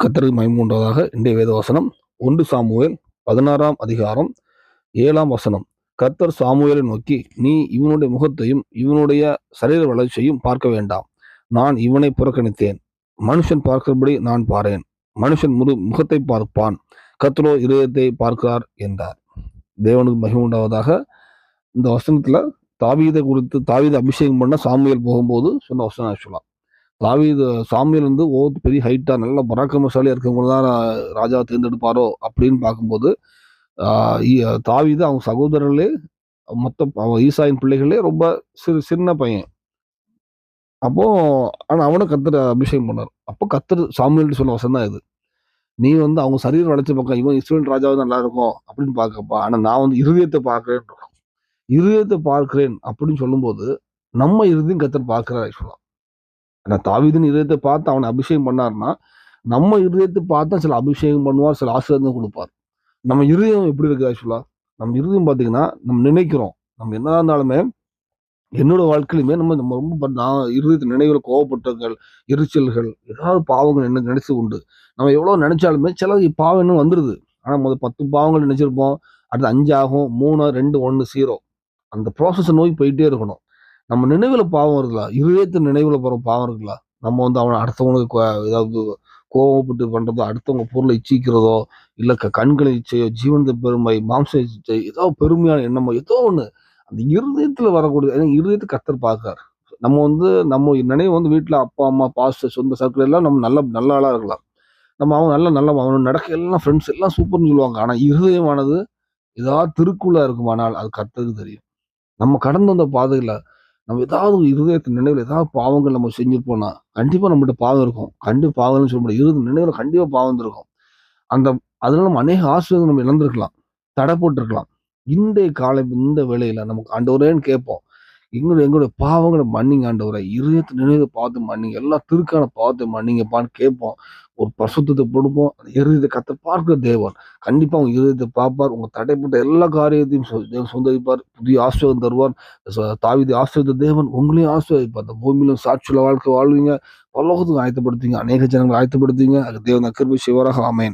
கத்தருக்கு மைமூண்டதாக இன்றைய வேதவசனம் ஒன்று சாமுவேல் பதினாறாம் அதிகாரம் ஏழாம் வசனம். கத்தர் சாமுவேலை நோக்கி நீ இவனுடைய முகத்தையும் இவனுடைய சரீர வளர்ச்சியையும் பார்க்க வேண்டாம். நான் இவனை புறக்கணித்தேன். மனுஷன் பார்க்கிறபடி நான் பாரேன் மனுஷன் முரு முகத்தை பார்ப்பான். கத்தரோ இதயத்தை பார்க்கிறார் என்றார். தேவனுக்கு மகிமுண்டாவதாக இந்த வசனத்தில் தாவீதை குறித்து தாவீதை அபிஷேகம் பண்ண சாமுவேல் போகும்போது சொன்ன வசனம் ஆக்சுவலா தாவீது சாமியல் வந்து ஓ பெரிய ஹைட்டாக நல்ல பராக்கிரமசாலியாக இருக்கவங்க தான் ராஜா தேர்ந்தெடுப்பாரோ? அப்படின்னு பார்க்கும்போது தாவீது அவங்க சகோதரர்களே மொத்த அவன் ஈசாயின் பிள்ளைகளே ரொம்ப சிறு சின்ன பையன். அப்போ ஆனால் அவனை கத்துற அபிஷேகம் பண்ணார். அப்போ கத்துரு சாமுவேல் சொன்ன வசனம் தான் இது. நீ வந்து அவங்க சரீரம் வளைச்ச பக்கம் இவன் இஸ்ரேல் ராஜாவும் நல்லா இருக்கும் அப்படின்னு பார்க்கப்பா ஆனால் நான் வந்து இருதயத்தை பார்க்குறேன் இருதயத்தை பார்க்கிறேன் அப்படின்னு சொல்லும்போது நம்ம இருதயம் கத்தர் பார்க்கிறார் ஆக்சுவலா ஆனால் தாவிதின் இதயத்தை பார்த்து அவனை அபிஷேகம் பண்ணாருன்னா நம்ம இருதயத்தை பார்த்தா சில அபிஷேகம் பண்ணுவார் சில ஆசீர்வாதம் கொடுப்பார். நம்ம இருதயம் எப்படி இருக்கு ஆக்சுவலாக நம்ம இருதயம் பார்த்தீங்கன்னா நம்ம நினைக்கிறோம். நம்ம என்னதான் இருந்தாலுமே என்னோட வாழ்க்கையிலுமே நம்ம நம்ம ரொம்ப நான் இருதயத்து நினைவில் கோவப்பட்டங்கள் எரிச்சல்கள் ஏதாவது பாவங்கள் என்ன நினைச்சு உண்டு. நம்ம எவ்வளோ நினைச்சாலுமே சில பாவம் இன்னும் வந்துடுது ஆனால் முதல் பத்து பாவங்கள் நினைச்சிருப்போம். அடுத்து அஞ்சு ஆகும் மூணு ரெண்டு ஒன்று ஜீரோ அந்த ப்ராசஸை நோய் போயிட்டே இருக்கணும். நம்ம நினைவில் பாவம் இருக்குல்ல? இருதயத்து நினைவில் போகிற பாவம் இருக்குல்ல? நம்ம வந்து அவனை அடுத்தவங்களுக்கு கோ- ஏதாவது கோவப்பட்டு பண்ணுறதோ அடுத்தவங்க பொருளை இச்சிக்கிறதோ இல்லை க- கண்களை இச்சையோ ஜீவனத்தை பெருமை மாம்ச இச்சை ஏதோ பெருமையான எண்ணமோ ஏதோ ஒன்று அந்த இருதயத்தில் வரக்கூடிய ஏன்னா இருதயத்தை கத்தர் பார்க்கார் நம்ம வந்து நம்ம நினைவு வந்து வீட்டில் அப்பா அம்மா பாஸ்டர் சொந்த சர்க்கிள் எல்லாம் நம்ம நல்ல நல்ல ஆளாக இருக்கலாம். நம்ம அவன் நல்ல நல்ல அவனோட நடக்க எல்லாம் ஃப்ரெண்ட்ஸ் எல்லாம் சூப்பர்னு சொல்லுவாங்க. ஆனால் இருதயமானது ஏதாவது திருக்குள்ளா இருக்குமானால் அது கர்த்தருக்கு தெரியும். நம்ம கடந்து வந்த பாதையில் நம்ம ஏதாவது ஒரு இருதயத்தின் நினைவில் ஏதாவது பாவங்கள் நம்ம செஞ்சுருப்போம்னா கண்டிப்பாக நம்மகிட்ட பாவம் இருக்கும். கண்டிப்பாக பாவம்னு சொல்ல முடியாது. இருந்த நினைவில் கண்டிப்பாக பாவம் இருக்கும் அந்த அதனால நம்ம அநேக ஆசிரியர்கள் நம்ம இழந்திருக்கலாம். தடை போட்டிருக்கலாம். இன்றைய காலை இந்த வேலையில் நமக்கு ஆண்டவரேன்னு கேட்போம். எங்களுடைய எங்களுடைய பாவங்களை மன்னிங்க ஆண்டவரை. இருதயத்தை நினைவு பார்த்து மன்னிங்க. எல்லாம் திருக்கான பார்த்து மன்னிங்கப்பான்னு கேட்போம். ஒரு பிரசுத்தத்தை கொடுப்போம். இருதயத்தை கத்த பார்க்கிற தேவன். கண்டிப்பாக உங்கள் இருதயத்தை பார்ப்பார். உங்கள் தடைப்பட்ட எல்லா காரியத்தையும் சொ- சொந்தரிப்பார் புதிய ஆசிர்வாதம் தருவார். தாவிதி ஆசிரியத்தை தேவன் உங்களையும் ஆசிரியப்பார் அந்த பூமியிலும் சாட்சியில் வாழ்க்கை வாழ்வீங்க. பல்லோகத்துக்கு ஆயத்தப்படுத்துவீங்க. அநேக ஜனங்களை ஆயத்தப்படுத்துவீங்க. அது தேவன் அக்கிருபை சிவராக ஆமேன்.